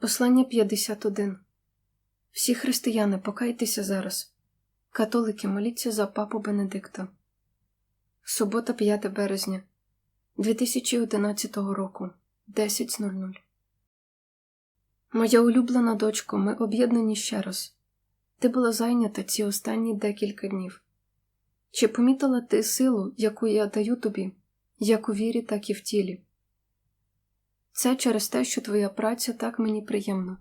Послання 51 Всі християни, покайтеся зараз. Католики, моліться за папу Бенедикта. Субота, 5 березня 2011 року 10.00 Моя улюблена дочко, ми об'єднані ще раз. Ти була зайнята ці останні декілька днів. Чи помітила ти силу, яку я даю тобі, як у вірі, так і в тілі? Це через те, що твоя праця так мені приємна.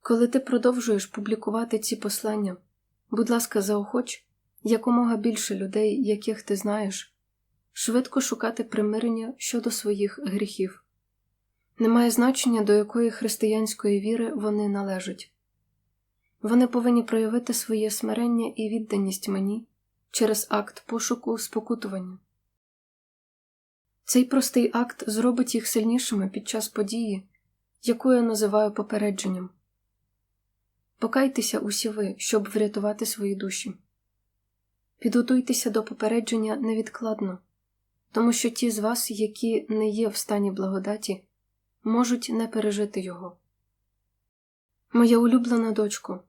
Коли ти продовжуєш публікувати ці послання, будь ласка, заохоч якомога більше людей, яких ти знаєш, швидко шукати примирення щодо своїх гріхів. Немає значення, до якої християнської віри вони належать. Вони повинні проявити своє смирення і відданість мені через акт пошуку спокутування. Цей простий акт зробить їх сильнішими під час події, яку я називаю попередженням. Покайтеся усі ви, щоб врятувати свої душі. Підготуйтеся до попередження невідкладно, тому що ті з вас, які не є в стані благодаті, можуть не пережити його. Моя улюблена дочко,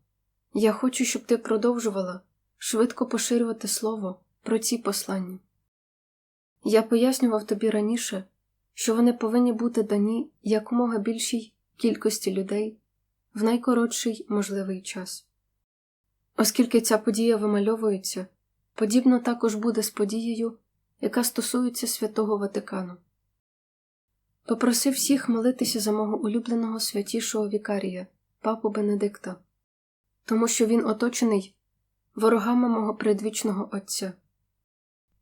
я хочу, щоб ти продовжувала швидко поширювати слово про ці послання. Я пояснював тобі раніше, що вони повинні бути дані якомога більшій кількості людей в найкоротший можливий час. Оскільки ця подія вимальовується, подібно також буде з подією, яка стосується святого Ватикану. Попроси всіх молитися за мого улюбленого святішого вікарія, папу Бенедикта, тому що він оточений ворогами мого предвічного Отця.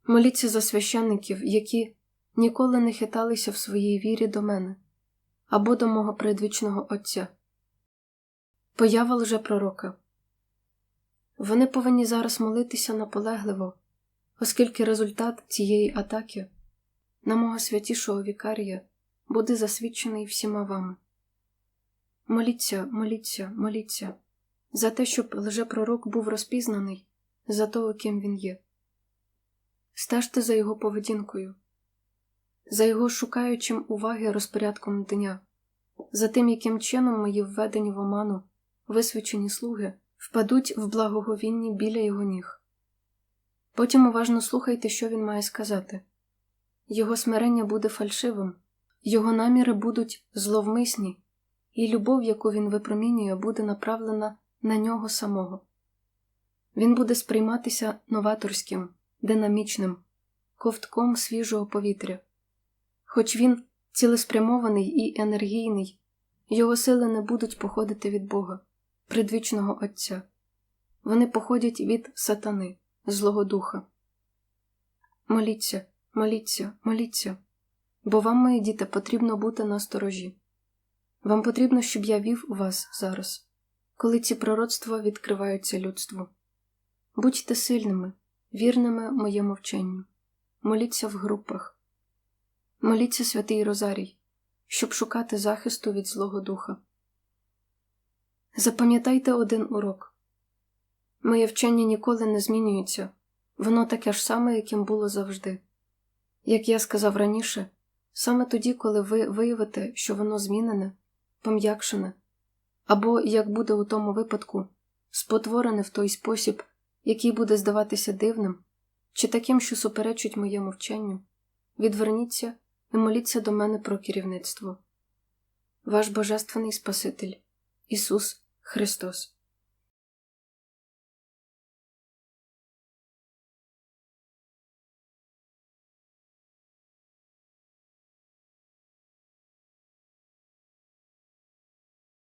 Моліться за священників, які ніколи не хиталися в своїй вірі до мене або до мого предвічного Отця. Поява лжепророка. Вони повинні зараз молитися наполегливо, оскільки результат цієї атаки на мого святішого вікарія буде засвідчений всіма вами. Моліться, моліться, моліться за те, щоб лжепророк був розпізнаний за того, ким він є. Стежте за його поведінкою, за його шукаючим уваги розпорядком дня, за тим, яким чином мої введені в оману, висвячені слуги впадуть в благоговінні біля його ніг. Потім уважно слухайте, що він має сказати. Його смирення буде фальшивим, його наміри будуть зловмисні, і любов, яку він випромінює, буде направлена на нього самого. Він буде сприйматися новаторським динамічним, ковтком свіжого повітря. Хоч він цілеспрямований і енергійний, його сили не будуть походити від Бога, предвічного Отця. Вони походять від сатани, Злого Духа. Моліться, моліться, моліться, бо вам, мої діти, потрібно бути на сторожі. Вам потрібно, щоб я вів вас зараз, коли ці пророцтва відкриваються людству. Будьте сильними, вірними моєму вченню, моліться в групах, моліться святий Розарій, щоб шукати захисту від Злого Духа. Запам'ятайте один урок моє вчення ніколи не змінюється, воно таке ж саме, яким було завжди. Як я сказав раніше, саме тоді, коли ви виявите, що воно змінене, пом'якшене, або, як буде у тому випадку, спотворене в той спосіб, який буде здаватися дивним, чи таким, що суперечить моєму вченню, відверніться і моліться до мене про керівництво. Ваш Божественний Спаситель Ісус Христос